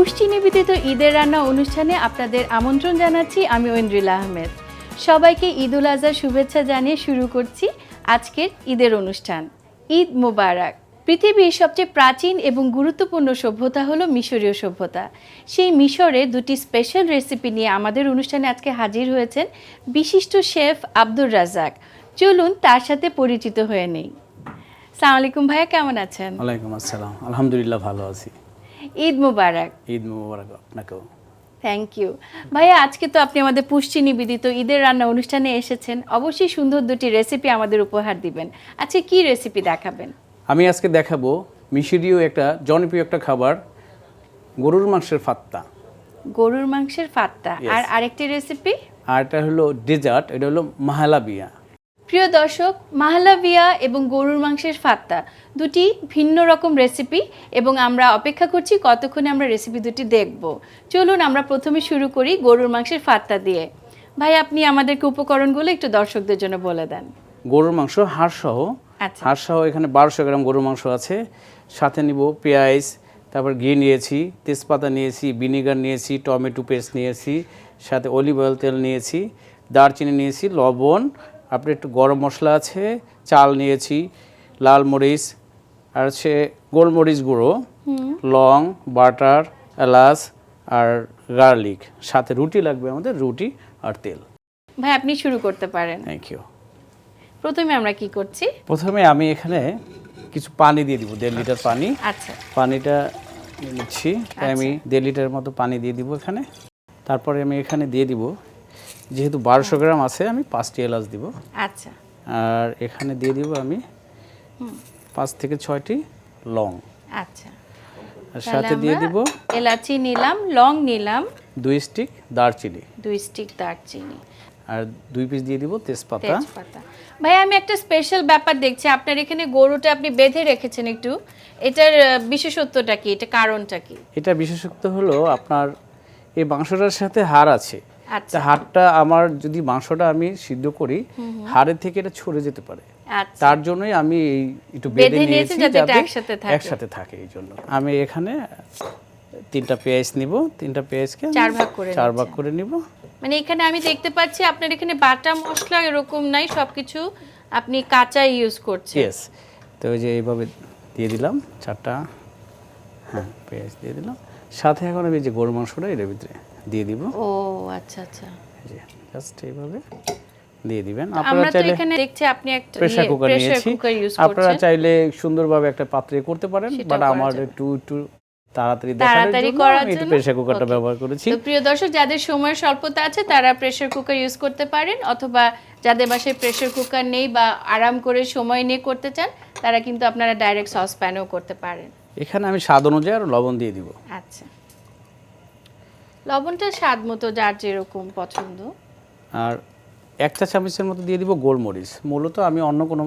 পুষ্টি নিবেদিত ঈদের রান্না অনুষ্ঠানে আপনাদের আমন্ত্রণ জানাচ্ছি আমি ঐন্দ্রিলা আহমেদ। সবাইকে ঈদ উল আজহার শুভেচ্ছা জানিয়ে শুরু করছি আজকের ঈদের অনুষ্ঠান। ঈদ মোবারক। পৃথিবীর সবচেয়ে প্রাচীন এবং গুরুত্বপূর্ণ সভ্যতা হলো মিশরীয় সভ্যতা। সেই মিশরে দুটি স্পেশাল রেসিপি নিয়ে আমাদের অনুষ্ঠানে আজকে হাজির হয়েছেন বিশিষ্ট শেফ আব্দুর রাজাক চলুন তার সাথে পরিচিত হয়ে নেই। সালাম আলাইকুম ভাইয়া, কেমন আছেন? ওয়ালাইকুম আসসালাম। আলহামদুলিল্লাহ ভালো আছি। ঈদ মুবারক। ঈদ মুবারক আপনাকেও। থ্যাংক ইউ ভাইয়া আজকে তো আপনি আমাদের পুষ্টি নিবেদিত ঈদের রান্না অনুষ্ঠানে এসেছেন। অবশ্যই সুন্দর দুটি রেসিপি আমাদের উপহার দিবেন। আচ্ছা কি রেসিপি দেখাবেন? আমি আজকে দেখাবো মিশরীয় একটা জনপ্রিয় একটা খাবার গরুর মাংসের ফাত্তা। গরুর মাংসের ফাত্তা. আর আরেকটি রেসিপি আর এটা হলো ডেজার্ট এটা হলো মাহালাবিয়া। প্রিয় দর্শক মাহলাভিয়া এবং গরুর মাংসের ফাত্তা দুটি ভিন্ন রকম রেসিপি এবং আমরা অপেক্ষা করছি কতক্ষণে আমরা রেসিপি দুটি দেখব। চলুন আমরা প্রথমে শুরু করি গরুর মাংসের ফাত্তা দিয়ে। ভাই আপনি আমাদেরকে উপকরণগুলো একটু দর্শকদের জন্য বলে দেন। গরুর মাংস হাড় সহ আচ্ছা। হাড় সহ এখানে বারোশো গ্রাম গরুর মাংস আছে। সাথে নিব পেঁয়াজ তারপর ঘি নিয়েছি তেজপাতা নিয়েছি ভিনিগার নিয়েছি টমেটো পেস্ট নিয়েছি সাথে অলিভ অয়েল তেল নিয়েছি দারচিনি নিয়েছি লবণ আপনার একটু গরম মশলা আছে চাল নিয়েছি লাল মরিচ আর হচ্ছে গোলমরিচ গুঁড়ো লং বাটার এলাচ আর গার্লিক। সাথে রুটি লাগবে আমাদের রুটি আর তেল। ভাই আপনি শুরু করতে পারেন। থ্যাংক ইউ প্রথমে আমরা কি করছি? প্রথমে আমি এখানে কিছু পানি দিয়ে দিব দেড় লিটার পানি। আচ্ছা। পানিটা নিচ্ছি। আমি দেড় লিটারের মতো পানি দিয়ে দিব এখানে। তারপরে আমি এখানে দিয়ে দিব যেহেতু বারোশো গ্রাম আছে আমি পাঁচটি এলাচ দিব। আচ্ছা। আর এখানে দিয়ে দিব আমি পাঁচ থেকে ছয়টি লং। আচ্ছা। আর সাথে দিয়ে দিব এলাচি নিলাম লং নিলাম। দুই স্টিক দারচিনি। দুই স্টিক দারচিনি। আর দুই পিস দিয়ে দিব তেজপাতা। তেজপাতা। ভাই আমি একটা স্পেশাল ব্যাপার দেখছি আপনার এখানে গরুটা আপনি বেঁধে রেখেছেন একটু। এটার বিশেষত্বটা কি? এটা কারণটা কি? এটা বিশেষত্ব হলো আপনার এই মাংসটার সাথে হাড় আছে। তা হাড়টা আমার যদি মাংসটা আমি সিদ্ধ করি হাড়ের থেকে এটা ছড়ে যেতে পারে। আচ্ছা। তার জন্যই আমি এই একটু বেঁধে নিয়েছি যাতে একসাথে থাকে। একসাথে থাকে এই জন্য। আমি এখানে তিনটা পেঁয়াজ নিব তিনটা পেঁয়াজকে চার ভাগ করে চার ভাগ করে নিব। মানে এখানে আমি দেখতে পাচ্ছি আপনার এখানে বাটা মশলা এরকম নাই সবকিছু আপনি কাঁচা ইউজ করছেন। ইয়েস তো যে এইভাবে দিয়ে দিলাম চারটা হ্যাঁ পেঁয়াজ দিয়ে দিলাম। সাথে এখন আমি যে গরু মাংসটা এর ভিতরে দিয়ে দিব। ও আচ্ছা আচ্ছা। জাস্ট এইভাবে দিয়ে দিবেন। আমরা আপনারা তো চাইলে এখানে দেখছি আপনি একটা প্রেসার কুকার প্রেসার নিয়েছি। আপনারা চাইলে সুন্দরভাবে একটা পাত্রে করতে পারেন বাট আমার একটু একটু তাড়াতাড়ি তাড়াতাড়ি করার আমি একটু জন্য? প্রেসার কুকারটা ব্যবহার করেছি। তো প্রিয় দর্শক যাদের সময়ের স্বল্পতা আছে তারা প্রেসার কুকার ইউজ করতে পারেন অথবা যাদের বাসায় প্রেসার কুকার নেই বা আরাম করে সময় নিয়ে করতে চান তারা কিন্তু আপনারা ডাইরেক্ট সস প্যানেও করতে পারেন। এখানে আমি স্বাদ অনুযায়ী আর লবণ দিয়ে দিব। আচ্ছা। লবণটা স্বাদ মতো যার যেরকম পছন্দ আর এক চা চামচের মতো দিয়ে দিব গোলমরিচ মূলত আমি অন্য কোনো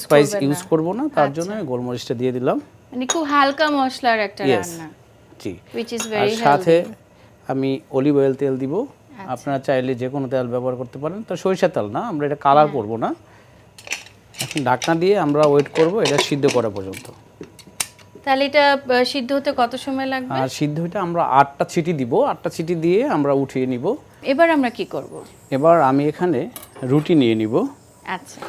স্পাইস ইউজ। করব না তার আচ্ছা। জন্য আমি গোলমরিচটা দিয়ে দিলাম মানে খুব হালকা মশলার একটা. রান্না জি উইচ ইজ ভেরি সাথে আমি অলিভ অয়েল তেল দিব আচ্ছা। আপনারা চাইলে যে কোনো তেল ব্যবহার করতে পারেন তো সরিষা তেল না আমরা এটা কালার হ্যাঁ। করব না এখন ঢাকনা দিয়ে আমরা ওয়েট করব এটা সিদ্ধ করা পর্যন্ত তাহলে এটা সিদ্ধ হতে কত সময় লাগবে? সিদ্ধ হতে আমরা আটটা ছিটি দিব। আটটা ছিটি দিয়ে আমরা উঠিয়ে নিব। এবার আমরা কি করব? এবার আমি এখানে রুটি নিয়ে নিব। আচ্ছা।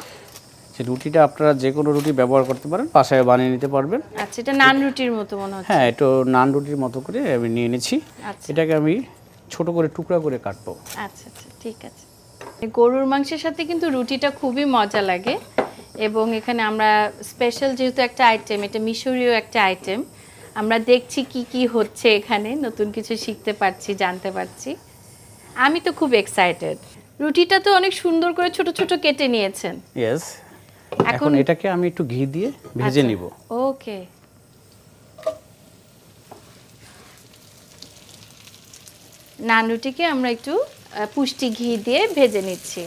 যে রুটিটা আপনারা যে কোনো রুটি ব্যবহার করতে পারেন বাসায় বানিয়ে নিতে পারবেন। আচ্ছা এটা নান রুটির মতো মনে হচ্ছে। হ্যাঁ এটা নান রুটির মতো করে আমি নিয়ে নিচ্ছি। আচ্ছা। এটাকে আমি ছোট করে টুকরা করে কাটবো। আচ্ছা আচ্ছা ঠিক আছে। গরুর মাংসের সাথে কিন্তু রুটিটা খুবই মজা লাগে। এবং এখানে আমরা স্পেশাল যেহেতু একটা আইটেম এটা মিশরীয় একটা আইটেম আমরা দেখছি কি কি হচ্ছে এখানে নতুন কিছু শিখতে পারছি জানতে পারছি। আমি তো খুব এক্সাইটেড রুটিটা তো অনেক সুন্দর করে ছোট ছোট কেটে নিয়েছেন। ইয়েস এখন এখন এটাকে আমি একটু ঘি দিয়ে ভেজে নিব। ওকে নান রুটিকে আমরা একটু পুষ্টি ঘি দিয়ে ভেজে নিচ্ছি।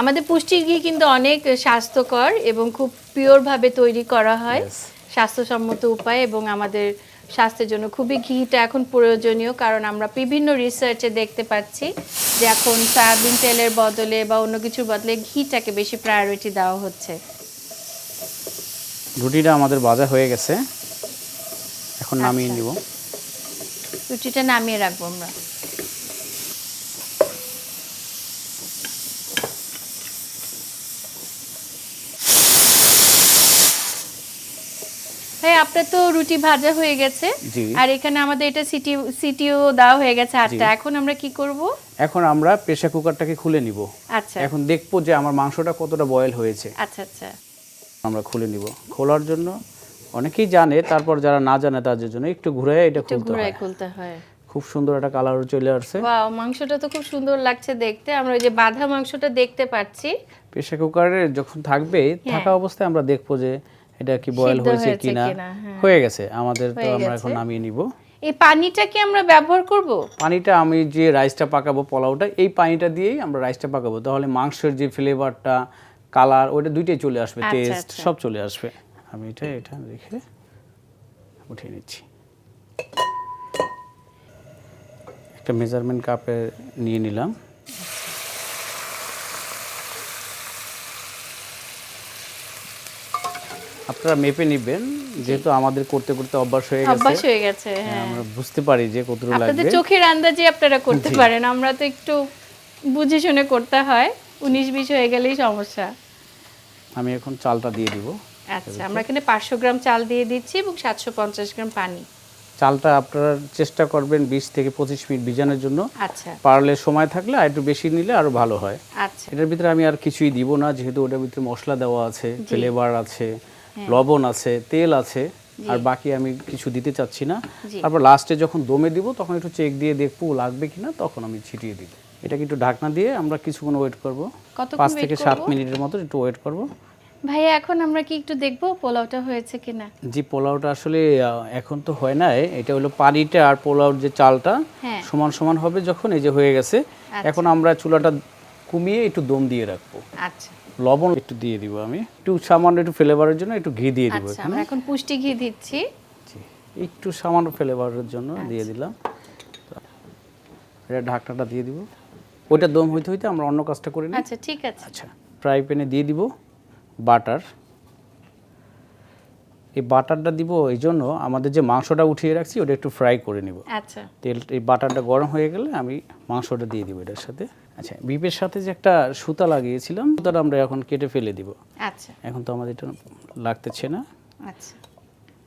আমাদের পুষ্টি ঘি কিন্তু অনেক স্বাস্থ্যকর এবং খুব পিওরভাবে তৈরি করা হয়। স্বাস্থ্যসম্মত উপায় এবং আমাদের স্বাস্থ্যের জন্য খুবই ঘিটা এখন প্রয়োজনীয় কারণ আমরা বিভিন্ন রিসার্চে দেখতে পাচ্ছি যে এখন সয়াবিন তেলের বদলে বা অন্য কিছুর বদলে ঘিটাকে বেশি প্রায়োরিটি দেওয়া হচ্ছে। রুটিটা আমাদের ভাজা হয়ে গেছে। এখন নামিয়ে আচ্ছা। নিব। রুটিটা নামিয়ে রাখব আমরা। ভাই আপনার তো রুটি ভাজা হয়ে গেছে। আর এখানে আমাদের এটা সিটি সিটিও দেওয়া হয়ে গেছে আটটা। এখন আমরা কি করব? এখন আমরা প্রেসার কুকারটাকে খুলে নিব। আচ্ছা। এখন দেখব যে আমার মাংসটা কতটা বয়েল হয়েছে। আচ্ছা আচ্ছা। আমরা খুলে নিব। খোলার জন্য অনেকেই জানে তারপর যারা না জানে তাদের জন্য একটু ঘুরে এটা খুলতে হয়। খুলতে হয়। খুব সুন্দর একটা কালার চলে আসছে। ওয়াও মাংসটা তো খুব সুন্দর লাগছে দেখতে। আমরা ওই যে বাঁধা মাংসটা দেখতে পাচ্ছি। প্রেসার কুকারে যখন থাকবে থাকা অবস্থায় আমরা দেখব যে এটা কি বয়েল হয়েছে কিনা? হ্যাঁ। হয়ে গেছে। আমাদের তো আমরা এখন নামিয়ে নিব। এই পানিটা কি আমরা ব্যবহার করব? পানিটা আমি যে রাইসটা পাকাবো পোলাওটা এই পানিটা দিয়েই আমরা রাইসটা পাকাবো। তাহলে মাংসের যে ফ্লেভারটা কালার ওইটা দুইটাই চলে আসবে আচ্ছা, টেস্ট আচ্ছা। সব চলে আসবে। আমি এটা এটা রেখে উঠিয়ে নিচ্ছি। একটা মেজারমেন্ট কাপে নিয়ে নিলাম। আপনারা মেপে নিবেন যেহেতু আমাদের করতে করতে অভ্যাস হয়ে গেছে। অভ্যাস হয়ে গেছে হ্যাঁ আমরা বুঝতে পারি যে কতটুকু আপনাদের চোখের আন্দাজে আপনারা করতে পারেন আমরা তো একটু বুঝে শুনে করতে হয়। উনিশ বিশ হয়ে গেলেই সমস্যা। আমি এখন চালটা দিয়ে দিব। আচ্ছা আমরা এখানে পাঁচশো গ্রাম চাল দিয়ে দিচ্ছি এবং সাতশো পঞ্চাশ গ্রাম পানি। চালটা আপনারা চেষ্টা করবেন বিশ থেকে পঁচিশ মিনিট ভিজানোর জন্য। আচ্ছা। পারলে সময় থাকলে আর একটু বেশি নিলে আরও ভালো হয়। আচ্ছা। এটার ভিতরে আমি আর কিছুই দিব না যেহেতু ওটার ভিতরে মশলা দেওয়া আছে ফ্লেভার আছে। হ্যাঁ। লবণ আছে তেল আছে আর বাকি আমি কিছু দিতে চাচ্ছি না। তারপর লাস্টে যখন দমে দিব তখন একটু চেক দিয়ে দেখব লাগবে কিনা তখন আমি ছিটিয়ে দিব। এটাকে একটু ঢাকনা দিয়ে আমরা কিছুক্ষণ ওয়েট করব। পাঁচ থেকে সাত মিনিটের মতো একটু ওয়েট করব। ভাইয়া এখন আমরা কি একটু দেখব পোলাওটা হয়েছে কিনা? জি পোলাওটা আসলে এখন তো হয় না এটা হলো পানিটা আর পোলাওর যে চালটা হ্যাঁ। সমান সমান হবে যখন এই যে হয়ে গেছে। এখন আমরা চুলাটা কমিয়ে একটু দম দিয়ে রাখব। আচ্ছা। লবণ একটু দিয়ে দিব আমি। একটু সামান্য একটু ফ্লেভারের জন্য একটু ঘি দিয়ে দিব আচ্ছা আমরা এখন পুষ্টি ঘি দিচ্ছি। জি, একটু সামান্য ফ্লেভারের জন্য দিয়ে দিলাম। এটা ঢাকনাটা দিয়ে দিব। ওইটা দম হইতে হইতে আমরা অন্য কাজটা করে নিই। আচ্ছা ঠিক আছে। আচ্ছা ফ্রাই প্যানে দিয়ে দিব বাটার। এই বাটারটা দিব এই জন্য আমাদের যে মাংসটা উঠিয়ে রাখছি ওটা একটু ফ্রাই করে নিব। আচ্ছা। তেল এই বাটারটা গরম হয়ে গেলে আমি মাংসটা দিয়ে দিব এটার সাথে। আচ্ছা বিপের সাথে যে একটা সুতা লাগিয়েছিলাম সুতাটা আমরা এখন কেটে ফেলে দিব। আচ্ছা। এখন তো আমাদের এটা লাগতেছে না। আচ্ছা।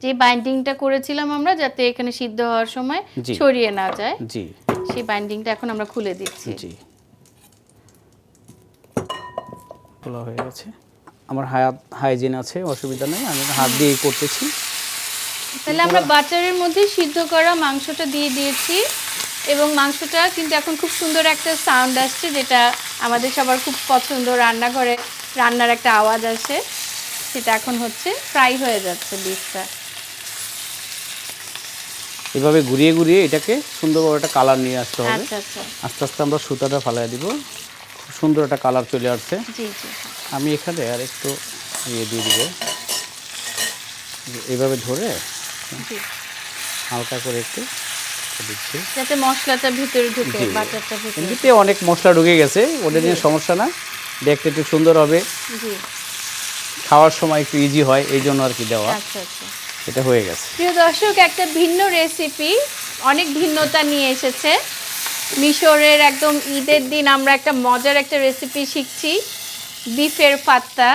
যে বাইন্ডিংটা করেছিলাম আমরা যাতে এখানে সিদ্ধ হওয়ার সময়। ছড়িয়ে না যায় জি। সেই বাইন্ডিংটা এখন আমরা খুলে দিচ্ছি। জি। খোলা হয়ে গেছে। আমার হাত হাইজিন আছে অসুবিধা নেই আমি হাত দিয়েই করতেছি। তাহলে আমরা বাটারের মধ্যে সিদ্ধ করা মাংসটা দিয়ে দিয়েছি এবং মাংসটা কিন্তু এখন খুব সুন্দর একটা সাউন্ড আসছে যেটা আমাদের সবার খুব পছন্দ। রান্নাঘরে রান্নার একটা আওয়াজ আসে সেটা এখন হচ্ছে ফ্রাই হয়ে যাচ্ছে বিফটা এভাবে ঘুরিয়ে ঘুরিয়ে এটাকে সুন্দরভাবে একটা কালার নিয়ে আসতে হবে। আচ্ছা আচ্ছা। আস্তে আস্তে আমরা সুতাটা ফালাই দিব। খুব সুন্দর একটা কালার চলে আসছে। আমি এখানে আর একটু ইয়ে দিয়ে দিব। এইভাবে ধরে হালকা করে একটু দিচ্ছি। যাতে মশলাটা ভিতরে ঢুকে বাটারটা ভিতরে এমনিতে অনেক মশলা ঢুকে গেছে ওটা নিয়ে সমস্যা না। দেখতে একটু সুন্দর হবে। জি। খাওয়ার সময় একটু ইজি হয় এই জন্য আর কি দেওয়া। আচ্ছা আচ্ছা। এটা হয়ে গেছে। প্রিয় দর্শক একটা ভিন্ন রেসিপি অনেক ভিন্নতা নিয়ে এসেছে। মিশরের একদম ঈদের দিন আমরা একটা মজার একটা রেসিপি শিখছি বিফের পাত্তা।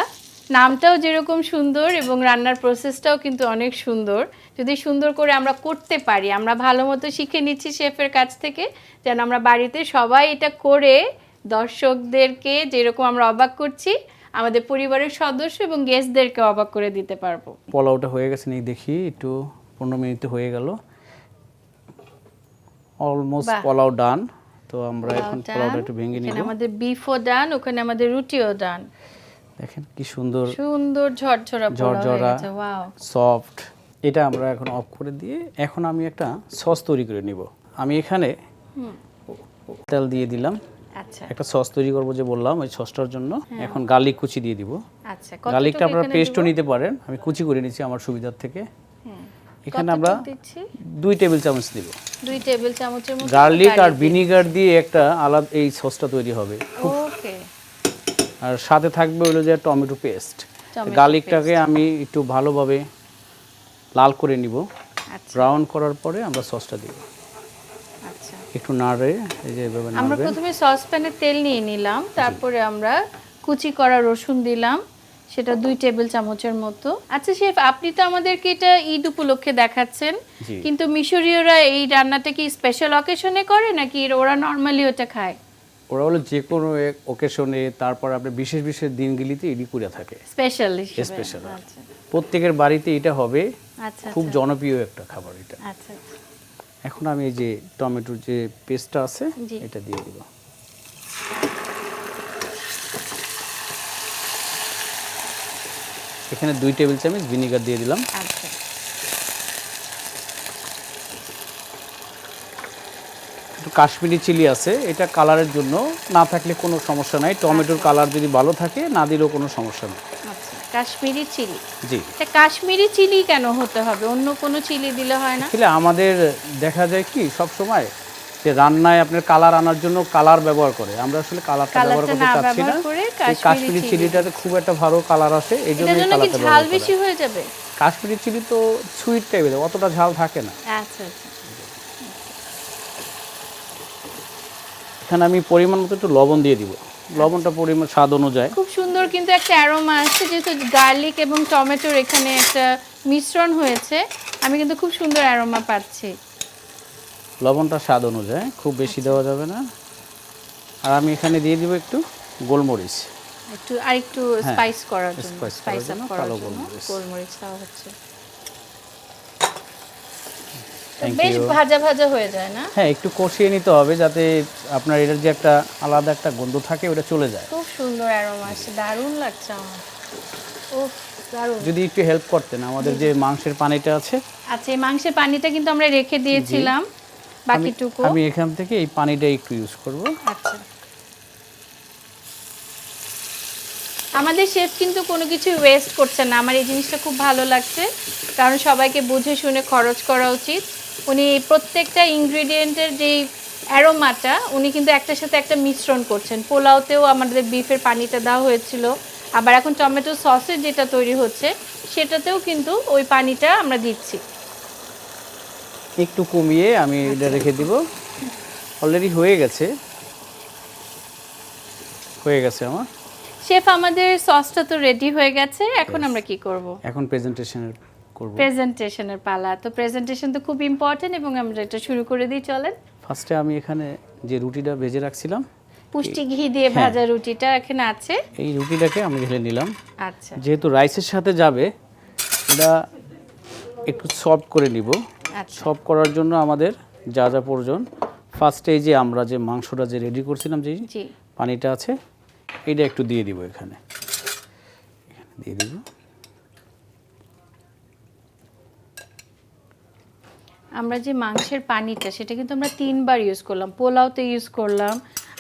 নামটাও যেরকম সুন্দর এবং রান্নার প্রসেসটাও কিন্তু অনেক সুন্দর। যদি সুন্দর করে আমরা করতে পারি, আমরা ভালো মতো শিখে নিচ্ছি শেফের কাছ থেকে, যেন আমরা বাড়িতে সবাই এটা করে দর্শকদেরকে যেরকম আমরা অবাক করছি, আমাদের পরিবারের সদস্য এবং গেস্টদেরকে অবাক করে দিতে পারব। পোলাওটা হয়ে গেছে নি দেখি, একটু পনেরো মিনিট হয়ে গেল। Almost pulao done. তো আমরা এখন পোলাওটা, একটু ভেঙে এখানে আমাদের বিফও ডান ওখানে আমাদের রুটিও ডান। দেখেন কি সুন্দর সুন্দর ঝরঝরা পোলাও হয়ে ঝরঝরা। সফট এটা আমরা এখন অফ করে দিয়ে এখন আমি একটা সস তৈরি করে নিব। আমি এখানে তেল দিয়ে দিলাম। আচ্ছা। একটা সস তৈরি করব যে বললাম ওই সসটার জন্য। এখন গার্লিক কুচি দিয়ে দিব। আচ্ছা গার্লিকটা আপনারা পেস্টও নিতে পারেন। আমি কুচি করে নিচ্ছি আমার সুবিধার থেকে। হ্যাঁ। এখানে আমরা দুই টেবিল চামচ দিব। দুই টেবিল চামচের মতো গার্লিক আর ভিনিগার দিয়ে একটা আলাদা এই সসটা তৈরি হবে। ওকে। আর সাথে থাকবে হলো যে টমেটো পেস্ট। গার্লিকটাকে আমি একটু ভালোভাবে লাল করে নিব। আচ্ছা। ব্রাউন করার পরে আমরা সসটা দিব। আচ্ছা। একটু নাড়ে এই যে এভাবে আমরা প্রথমে সসপ্যানে তেল নিয়ে নিলাম তারপরে আমরা কুচি করা রসুন দিলাম। সেটা দুই টেবিল চামচের মতো। আচ্ছা শেফ আপনি তো আমাদেরকে এটা ঈদ উপলক্ষে দেখাচ্ছেন। কিন্তু মিশরীয়রা এই রান্নাটা কি স্পেশাল অকেশনে করে নাকি ওরা নর্মালি ওটা খায়? ওরা হলো যে কোনো ওকেশনে তারপর আপনার বিশেষ বিশেষ দিনগুলিতে এডি করে থাকে। Special Special। আচ্ছা। প্রত্যেকের বাড়িতে এটা হবে। আচ্ছা খুব জনপ্রিয় একটা খাবার এটা। আচ্ছা আচ্ছা। এখন আমি এই যে টমেটোর যে পেস্টটা আছে এটা দিয়ে দিব। এখানে দুই টেবিল চামচ ভিনিগার দিয়ে দিলাম। আচ্ছা। একটু কাশ্মীরি চিলি আছে এটা কালারের জন্য না থাকলে কোনো সমস্যা নাই। টমেটোর কালার যদি ভালো থাকে না দিলেও কোনো সমস্যা নেই। আচ্ছা কাশ্মীরি চিলি। জি। কাশ্মীরি চিলি কেন হতে হবে? অন্য কোনো চিলি দিলে হয় না? আমাদের দেখা যায় কি সব সময় যে রান্নায় আপনার কালার আনার জন্য কালার ব্যবহার করে। আমরা আসলে কালারটা ব্যবহার করতে চাচ্ছি না। এই কাশ্মীরি চিলিটাতে খুব একটা ভালো কালার আসে এই জন্য কালারটা ঝাল বেশি হয়ে যাবে? কাশ্মীরি চিলি তো সুইট টাইপের অতটা ঝাল থাকে না। আচ্ছা আচ্ছা। এখানে আমি পরিমাণ মতো একটু লবণ দিয়ে দিব। লবণটা পরিমাণ স্বাদ অনুযায়ী। খুব সুন্দর কিন্তু একটা অ্যারোমা আসছে যেহেতু গার্লিক এবং টমেটোর এখানে একটা মিশ্রণ হয়েছে আমি কিন্তু খুব সুন্দর অ্যারোমা পাচ্ছি। লবণটা স্বাদ অনুযায়ী খুব বেশি দেওয়া যাবে না। আর আমি এখানে দিয়ে দিব একটু গোলমরিচ। একটু আর একটু হ্যাঁ, স্পাইস করার জন্য স্পাইস আপ করার জন্য গোলমরিচ। দেওয়া হচ্ছে। বেশ ভাজা ভাজা হয়ে যায় না? হ্যাঁ একটু কষিয়ে নিতে হবে যাতে আপনার এটার যে একটা আলাদা একটা গন্ধ থাকে ওটা চলে যায়। খুব সুন্দর অ্যারোমা আসছে দারুণ লাগছে আমার। যদি একটু হেল্প করতেন আমাদের যে মাংসের পানিটা আছে। আচ্ছা এই মাংসের পানিটা কিন্তু আমরা রেখে দিয়েছিলাম। বাকিটুকু? আমি এখান থেকে এই পানিটা একটু ইউজ করব। আচ্ছা। আমাদের শেফ কিন্তু কোনো কিছু ওয়েস্ট করছে না। আমার এই জিনিসটা খুব ভালো লাগছে। কারণ সবাইকে বুঝে শুনে খরচ করা উচিত। উনি প্রত্যেকটা ইনগ্রিডিয়েন্টের যেই অ্যারোমাটা উনি কিন্তু একটার সাথে একটা মিশ্রণ করছেন। পোলাওতেও আমাদের বিফের পানিটা দেওয়া হয়েছিল। আবার এখন টমেটো সসের যেটা তৈরি হচ্ছে সেটাতেও কিন্তু ওই পানিটা আমরা দিচ্ছি। একটু কমিয়ে আমি এটা রেখে দিব। অলরেডি হয়ে গেছে। হয়ে গেছে আমার। শেফ আমাদের সসটা তো রেডি হয়ে গেছে। এখন আমরা কি করব? এখন প্রেজেন্টেশনের করব। প্রেজেন্টেশনের পালা। তো প্রেজেন্টেশন তো খুব ইম্পর্টেন্ট এবং আমরা এটা শুরু করে দিই চলেন। ফার্স্টে আমি এখানে যে রুটিটা ভেজে রাখছিলাম পুষ্টি ঘি দিয়ে হ্যাঁ। ভাজা রুটিটা এখানে আছে। এই রুটিটাকে আমি ঢেলে নিলাম। আচ্ছা। যেহেতু রাইসের সাথে যাবে এটা একটু সফট করে নিব। আচ্ছা। সফট করার জন্য আমাদের যা যা প্রয়োজন। ফার্স্টে যে আমরা যে মাংসটা যে রেডি করছিলাম যে পানিটা আছে এইটা একটু দিয়ে দিব এখানে। দিয়ে দিব। আমরা যে মাংসের পানিটা সেটা কিন্তু আমরা তিনবার ইউজ করলাম। পোলাওতে ইউজ করলাম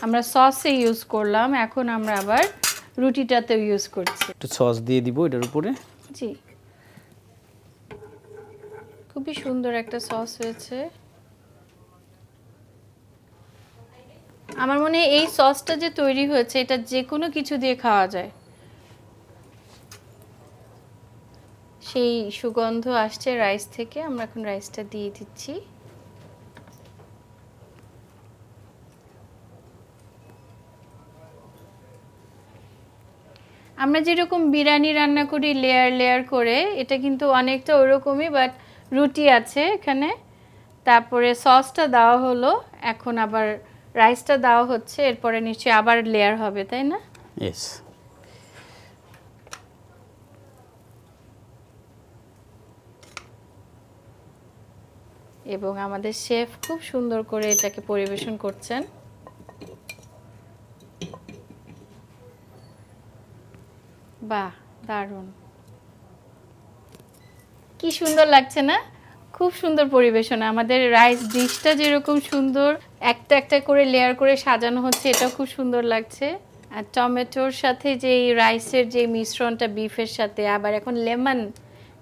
আমরা সসে ইউজ করলাম এখন আমরা আবার রুটিটাতেও ইউজ করছি। একটু সস দিয়ে দিব এটার উপরে। জি। খুবই সুন্দর একটা সস হয়েছে। আমার মনে হয় এই সসটা যে তৈরি হয়েছে, এটা যে কোনো কিছু দিয়ে খাওয়া যায়। সেই সুগন্ধ আসছে রাইস থেকে, আমরা এখন রাইসটা দিয়ে দিচ্ছি। আমরা যেরকম বিরিয়ানি রান্না করি লেয়ার লেয়ার করে, এটা কিন্তু অনেকটা ওরকমই বাট রুটি আছে এখানে। তারপরে সসটা দেওয়া হলো এখন আবার রাইসটা দেওয়া হচ্ছে এরপরে নিশ্চয়ই আবার লেয়ার হবে তাই না? ইয়েস এবং আমাদের শেফ খুব সুন্দর করে এটাকে পরিবেশন করছেন। বাহ দারুণ। কি সুন্দর লাগছে না? খুব সুন্দর পরিবেশনা। আমাদের রাইস ডিশটা যেরকম সুন্দর একটা একটা করে লেয়ার করে সাজানো হচ্ছে এটাও খুব সুন্দর লাগছে। আর টমেটোর সাথে যে রাইসের যে মিশ্রণটা বিফের সাথে আবার এখন লেমন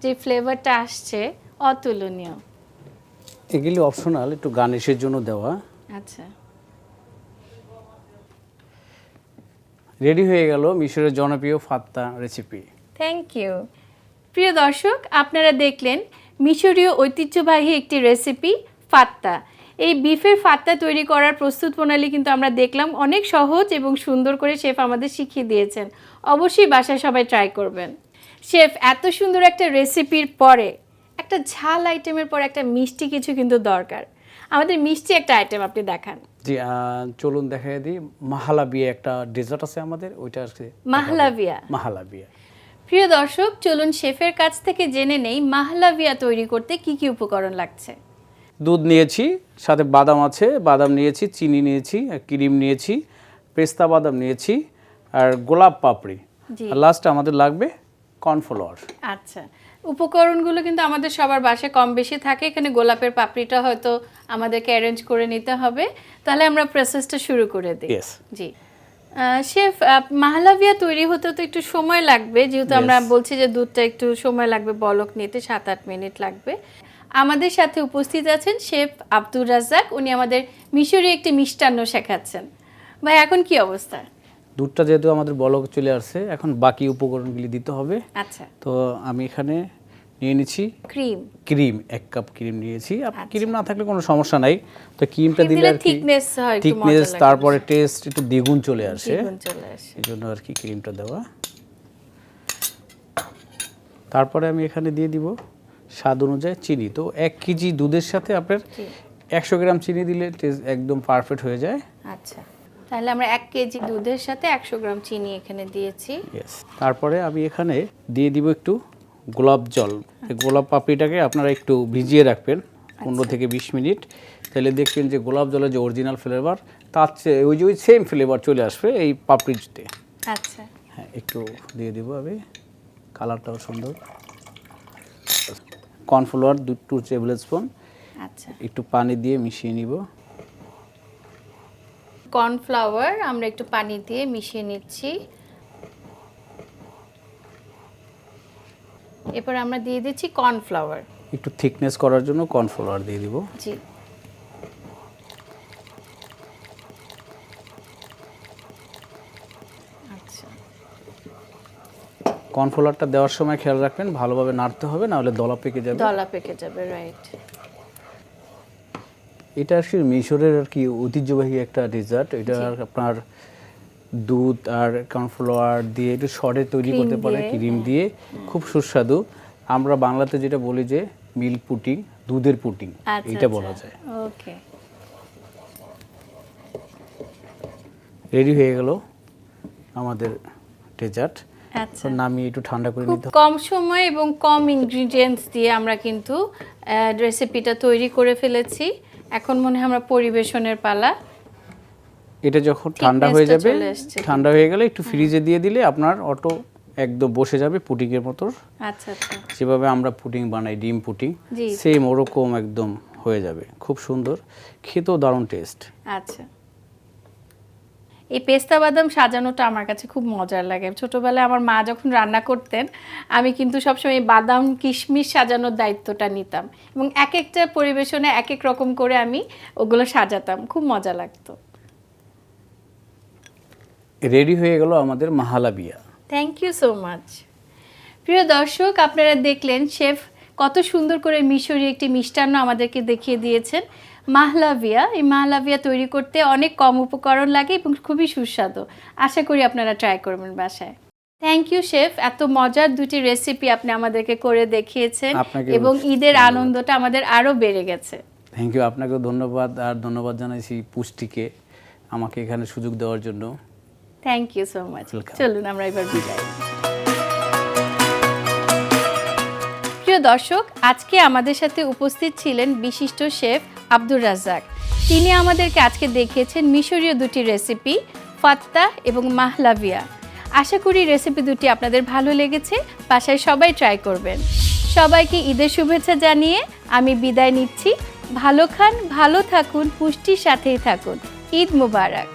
যে ফ্লেভারটা আসছে অতুলনীয়। এগুলি অপশনাল একটু গার্নিশের জন্য দেওয়া। আচ্ছা। রেডি হয়ে গেল মিশরের জনপ্রিয় ফাত্তা রেসিপি থ্যাংক ইউ প্রিয় দর্শক আপনারা দেখলেন মিশরীয় ঐতিহ্যবাহী একটি রেসিপি ফাত্তা। এই বিফের ফাত্তা তৈরি করার প্রস্তুত প্রণালী কিন্তু আমরা দেখলাম অনেক সহজ এবং সুন্দর করে শেফ আমাদের শিখিয়ে দিয়েছেন। অবশ্যই বাসায় সবাই ট্রাই করবেন। শেফ এত সুন্দর একটা রেসিপির পরে একটা ঝাল আইটেমের পর একটা মিষ্টি কিছু কিন্তু দরকার। আমাদের মিষ্টি একটা আইটেম আপনি দেখান। জি চলুন দেখাই দিই। মাহালা বিয়ে একটা ডেজার্ট আছে আমাদের ওইটা আছে মাহলাভিয়া মাহালা বিয়ে প্রিয় দর্শক চলুন শেফের কাছ থেকে জেনে নেই মাহলাভিয়া তৈরি করতে কি কি উপকরণ লাগছে। দুধ নিয়েছি সাথে বাদাম আছে বাদাম নিয়েছি চিনি নিয়েছি ক্রিম নিয়েছি পেস্তা বাদাম নিয়েছি আর গোলাপ পাপড়ি। আর লাস্ট আমাদের লাগবে কর্নফ্লাওয়ার। আচ্ছা উপকরণগুলো কিন্তু আমাদের সবার বাসায় কম বেশি থাকে এখানে গোলাপের পাপড়িটা হয়তো আমাদেরকে অ্যারেঞ্জ করে নিতে হবে। তাহলে আমরা প্রসেসটা শুরু করে দিই। জি। শেফ মাহলাভিয়া তৈরি হতে তো একটু সময় লাগবে যেহেতু আমরা বলছি যে দুধটা একটু সময় লাগবে বলক নিতে সাত আট মিনিট লাগবে। আমাদের সাথে উপস্থিত আছেন শেফ আব্দুর রাজ্জাক উনি আমাদের মিশরি একটি মিষ্টান্ন শেখাচ্ছেন। ভাই এখন কি অবস্থা? দুধটা যেহেতু আমাদের বলক চলে আসছে এখন বাকি উপকরণগুলি দিতে হবে। আচ্ছা। তো আমি এখানে নিয়ে নিচ্ছি। ক্রিম। ক্রিম এক কাপ ক্রিম নিয়েছি। ক্রিম না থাকলে কোনো সমস্যা নাই। তো ক্রিমটা দিলে আর কি হয়, লাগে তারপরে টেস্ট একটু দ্বিগুণ চলে আসে। দ্বিগুণ চলে আসে। এই জন্য আর কি ক্রিমটা দেওয়া। তারপরে আমি এখানে দিয়ে দিব স্বাদ অনুযায়ী চিনি। তো এক কেজি দুধের সাথে আপনার একশো গ্রাম চিনি দিলে টেস্ট একদম পারফেক্ট হয়ে যায়। আচ্ছা। তাহলে আমরা এক কেজি দুধের সাথে একশো গ্রাম চিনি এখানে দিয়েছি। তারপরে আমি এখানে দিয়ে দিব একটু গোলাপ জল। এই গোলাপ পাপড়িটাকে আপনারা একটু ভিজিয়ে রাখবেন পনেরো থেকে বিশ মিনিট। তাহলে দেখবেন যে গোলাপ জলের যে অরিজিনাল ফ্লেভার তার চেয়ে ওই যে ওই সেম ফ্লেভার চলে আসবে এই পাপড়িতে। আচ্ছা। হ্যাঁ একটু দিয়ে দেবো আমি। কালারটাও সুন্দর। কর্নফ্লাওয়ার দু টু টেবিল স্পুন আচ্ছা। একটু পানি দিয়ে মিশিয়ে নিব। কর্নফ্লাওয়ার আমরা একটু পানি দিয়ে মিশিয়ে নিচ্ছি। এরপর আমরা দিয়ে দিচ্ছি কর্নফ্লাওয়ার। একটু থিকনেস করার জন্য কর্নফ্লাওয়ার দিয়ে দিব। জি। আচ্ছা। কর্নফ্লাওয়ারটা দেওয়ার সময় খেয়াল রাখবেন ভালোভাবে নাড়তে হবে না হলে দলা পেকে যাবে। দলা পেকে যাবে রাইট এটা আসলে মিশরের আর কি ঐতিহ্যবাহী একটা ডেজার্ট এটা আপনার দুধ আর কর্নফ্লাওয়ার দিয়ে একটু শর্টে তৈরি করতে পারে ক্রিম দিয়ে। খুব সুস্বাদু। আমরা বাংলাতে যেটা বলি যে মিল্ক পুটিং দুধের পুটিং আচ্ছা এটা বলা যায়। ওকে রেডি হয়ে গেল আমাদের ডেজার্ট আচ্ছা। নামিয়ে একটু ঠান্ডা করে নিতে কম সময় এবং কম ইনগ্রিডিয়েন্টস দিয়ে আমরা কিন্তু রেসিপিটা তৈরি করে ফেলেছি। এখন মনে হয় আমরা পরিবেশনের পালা এটা যখন ঠান্ডা হয়ে যাবে ঠান্ডা হয়ে গেলে একটু ফ্রিজে দিয়ে দিলে আপনার অটো একদম বসে যাবে পুটিংয়ের মতো। আচ্ছা আচ্ছা। যেভাবে আমরা পুটিং বানাই ডিম পুটিং সেম ওরকম একদম হয়ে যাবে। খুব সুন্দর খেতেও দারুণ টেস্ট আচ্ছা। এই পেস্তা বাদাম সাজানোটা আমার কাছে খুব মজার লাগে। ছোটবেলায় আমার মা যখন রান্না করতেন আমি কিন্তু সবসময় বাদাম কিশমিশ সাজানোর দায়িত্বটা নিতাম। এবং এক একটা পরিবেশনে এক এক রকম করে আমি ওগুলো সাজাতাম। খুব মজা লাগতো। রেডি হয়ে গেল আমাদের মাহালা বিয়া। থ্যাংক ইউ সো মাচ প্রিয় দর্শক আপনারা দেখলেন শেফ কত সুন্দর করে মিশরি একটি মিষ্টান্ন আমাদেরকে দেখিয়ে দিয়েছেন। মাহলাভিয়া এই মাহলাভিয়া তৈরি করতে অনেক কম উপকরণ লাগে এবং খুবই সুস্বাদু। আশা করি আপনারা ট্রাই করবেন বাসায়। Thank you chef. এত মজার দুটি রেসিপি আপনি আমাদেরকে করে দেখিয়েছেন এবং ঈদের আনন্দটা আমাদের আরও বেড়ে গেছে। থ্যাংক ইউ আপনাকেও ধন্যবাদ। আর ধন্যবাদ জানাইছি পুষ্টিকে আমাকে এখানে সুযোগ দেওয়ার জন্য। থ্যাংক ইউ সো মাচ চলুন আমরা এবার বিদায় প্রিয় দর্শক আজকে আমাদের সাথে উপস্থিত ছিলেন বিশিষ্ট শেফ আব্দুর রাজ্জাক। তিনি আমাদেরকে আজকে দেখিয়েছেন মিশরীয় দুটি রেসিপি ফাত্তা এবং মাহলাভিয়া আশা করি রেসিপি দুটি আপনাদের ভালো লেগেছে বাসায় সবাই ট্রাই করবেন। সবাইকে ঈদের শুভেচ্ছা জানিয়ে আমি বিদায় নিচ্ছি। ভালো খান ভালো থাকুন পুষ্টির সাথেই থাকুন। ঈদ মুবারক।